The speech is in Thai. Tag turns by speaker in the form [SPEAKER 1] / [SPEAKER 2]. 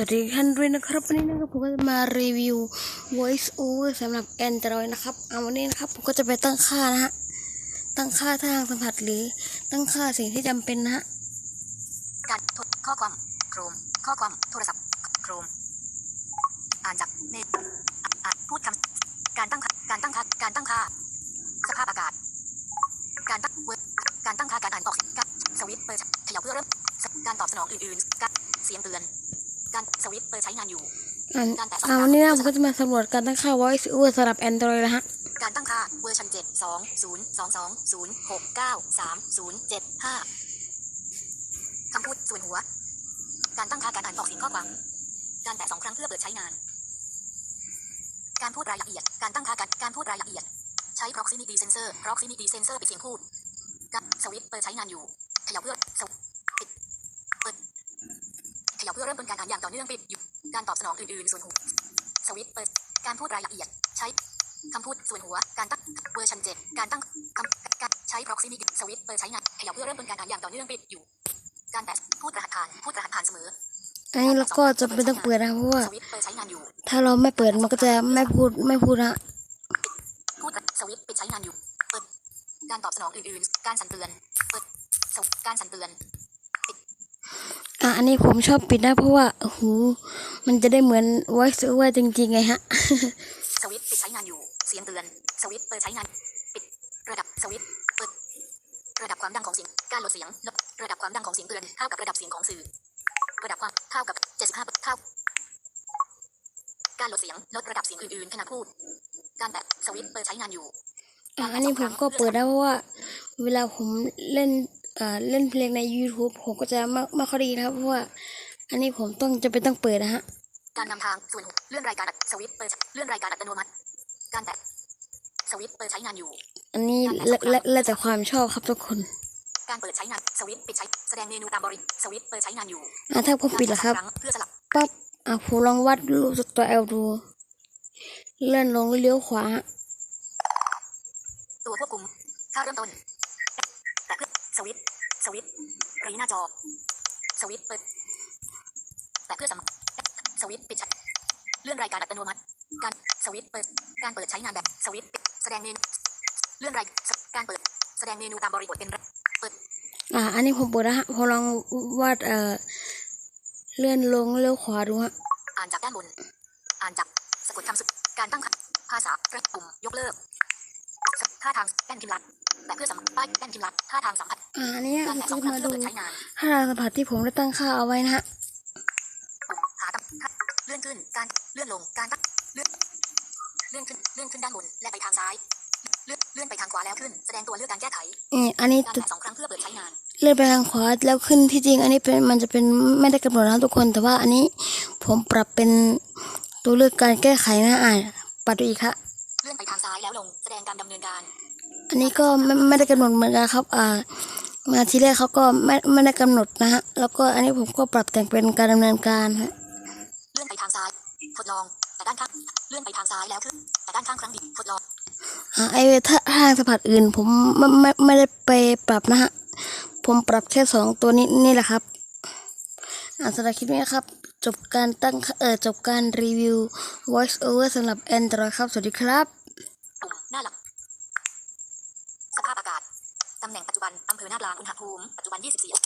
[SPEAKER 1] วัสดีท่านด้วยนะครับวันนี้นะครับผมก็จะมารีวิว voice over สำหรับ Android นะครับเอาวันนี้นะครับผมก็จะไปตั้งค่านะฮะตั้งค่าทางสัมผัสหรือตั้งค่าสิ่งที่จำเป็นนะฮะ
[SPEAKER 2] การทดข้อความโครมข้อความโทรศัพท์โครมอ่านจากเมฆอะอ่านพูดคำการตั้งค่าการตั้งค่าการตั้งค่า สภาพอากาศ การตั้งเวการตั้งค่าการอ่านออกเสียงการสวิตช์เปิดขยับเพื่อเริ่มการตอบสนองอื่นๆการเสียงเตือน การสวิตช์เปิดใช้งานอยู่
[SPEAKER 1] อันอ่าวันนี้นะผมก็จะมาสำรวจการตั้งค่า voice over สำหรับ Android นะฮะ
[SPEAKER 2] การตั้งค่าเวอร์ชัน7 2 0 2 2 0 6 9 3 0 7 5คำพูดส่วนหัว การตั้งค่าการอ่านออกเสียงข้อความ การแตะสองครั้งเพื่อเปิดใช้งาน การพูดรายละเอียด การตั้งค่าการการพูดรายละเอียด ใช้ proximity sensor proximity sensor ปิดเสียงพูดการสวิตช์เปิดใช้งานอยู่ขยับเพื่อ พื่อเริ่มต้นการอ่านอย่างต่อเนื่องปิดอยู่การตอบสนองอื่นๆส่วนหัวสวิตช์เปิดการพูดรายละเอียด ใช้คำพูดส่วนหัว การตั้งเวอร์ชัน7การตั้งคำการใช้ proximity สวิตช์เปิดใช้งานขยับเพื่อเริ่มต้นการอ่านอย่างต่อเนื่องปิดอยู่ การแตะพูดรหัสผ่านพูดรหัสผ่านเสมอ
[SPEAKER 1] อันนี้เราก็จะไม่ต้องเปิดนะเพราะว่า
[SPEAKER 2] สวิตช์เปิดใช้งานอยู่
[SPEAKER 1] ถ้าเราไม่เปิดมันก็จะไม่พูดไม่พูดนะ
[SPEAKER 2] พูดสวิตช์ปิดใช้งานอยู่เปิดการตอบสนองอื่นๆ การสั่นเตือนเปิดสวิตช์การสั่นเตือน
[SPEAKER 1] อะอันนี้ผมชอบปิดนะเพราะว่าโอ้โหมันจะได้เหมือน voice over จริงๆไงฮะ
[SPEAKER 2] สวิตช์ปิดใช้งานอยู่ เสียงเตือน สวิตช์เปิดใช้งาน ปิด ระดับสวิตช์เปิด ระดับความดังของเสียง การลดเสียงลดระดับความดังของเสียงเตือนเท่ากับระดับเสียงของสื่อ ระดับความเท่ากับ75เท่าการลดเสียงลดระดับเสียงอื่นๆขณะพูด การแตะสวิตช์เปิดใช้งานอยู่
[SPEAKER 1] อะอันนี้ผมก็เปิดได้เพราะว่า เวลาผมเล่น เอ่อเล่นเพลงใน YouTube ผมก็จะไม่ไม่ค่อยดีนะครับ เพราะว่าอันนี้ผมต้องจะเป็นต้องเปิดนะฮะ
[SPEAKER 2] การนำทางส่วนหัวเลื่อนรายการอัตสวิตช์เปิดเลื่อนรายการอัตโนมัติ การแตะสวิตช์เปิดใช้งานอยู่
[SPEAKER 1] อันนี้แล้วแล้วแล้วแต่ความชอบครับทุกคน
[SPEAKER 2] การเปิดใช้งานสวิตช์ปิดใช้แสดงเมนูตามบริสวิตช์เปิดใช้งานอยู่
[SPEAKER 1] อะถ้าผมปิดล่ะครับ
[SPEAKER 2] กาแตะสองงเพื่อสลับ
[SPEAKER 1] ปั๊บอะผมลองวัดรูปตัว L ดู เลื่อนลงเลี้ยวขวาฮะ
[SPEAKER 2] ตัวควบคุมค่าเริ่มต้นแต่เพื่อ สวิตช์สวิตช์รีหน้าจอ สวิตช์เปิด แต่เพื่อสำสวิตช์ปิดใช้เลื่อนรายการอัตโนมัติ การสวิตช์เปิด การเปิดใช้งานแบบสวิตช์ปิดแสดงเมนูเลื่อนรายการเปิด แสดงเมนูตามบริบทเป็นเปิด
[SPEAKER 1] อะอันนี้ผมเปิดนะฮะผมลองวาดเอ่อเลื่อนลงเลี้ยวขวาดูฮะ
[SPEAKER 2] อ่านจากด้านบน อ่านจากสะกดคำสุดการตั้งคำภาษาประปุ่มยกเลิก ท่าทางแป้นพิมพ์ลัดแต่เพื่อสัมป้ายแป้นพิมพ์ลัดท่าทางสัมผัส
[SPEAKER 1] อะอันนี้
[SPEAKER 2] การ
[SPEAKER 1] ผม
[SPEAKER 2] แตะส
[SPEAKER 1] ก็
[SPEAKER 2] องครั้ง
[SPEAKER 1] มา
[SPEAKER 2] เพื่อ
[SPEAKER 1] ดู
[SPEAKER 2] เปิดใช้งาน
[SPEAKER 1] ถ้าทางสัมผัสที่ผมได้ตั้งค่าเอาไว้นะฮะ
[SPEAKER 2] ปุ่มหาตำท่าเลื่อนขึ้นการเลื่อนลงการตั้งเลื่อนเลื่อนขึ้นเลื่อนขึ้นด้านบนและไปทางซ้าย เลื่อนเลื่อนไปทางขวาแล้วขึ้น แสดงตัวเลือกการแก้ไข
[SPEAKER 1] นี่อันนี้
[SPEAKER 2] การ
[SPEAKER 1] จุด
[SPEAKER 2] แตะสองครั้งเพื่อเปิดใช้งาน
[SPEAKER 1] เลื่อนไปทางขวาแล้วขึ้นที่จริง อันนี้เป็นมันจะเป็นไม่ได้กำหนดนะทุกคน แต่ว่าอันนี้ผมปรับเป็นตัวเลือกการแก้ไขนะอ่านปัดดูอีกครับ
[SPEAKER 2] เลื่อนไปทางซ้ายแล้วลง แสดงการดำเนินการ
[SPEAKER 1] อันนี้ก็ไม่ไม่ได้กำหนดเหมือนกันครับ อ่า มาทีแรกเขาก็ไม่ไม่ได้กำหนดนะฮะ แล้วก็อันนี้ผมก็ปรับแต่งเป็นการดำเนินการฮะ
[SPEAKER 2] เลื่อนไปทางซ้าย ทดลอง แต่ด้านข้าง เลื่อนไปทางซ้ายแล้วขึ้น แต่ด้านข้างครั้งบิดทดลอง
[SPEAKER 1] อ่าไอ้ถ้าทางสัมผัสอื่น ผมไม่ไม่ไม่ได้ไปปรับนะฮะ ผมปรับแค่สองตัวนี้นี่แหละครับ อ่าสำหรับคลิปนี้นะครับจบการตั้งเอ่อจบการรีวิว voice over สำหรับ Android ครับ สวัสดีครับ
[SPEAKER 2] ปุ่มหน้าหลัก สภาพอากาศ ตำแหน่งปัจจุบัน อำเภอหน้าปลางอุณหภูมิปัจจุบัน 24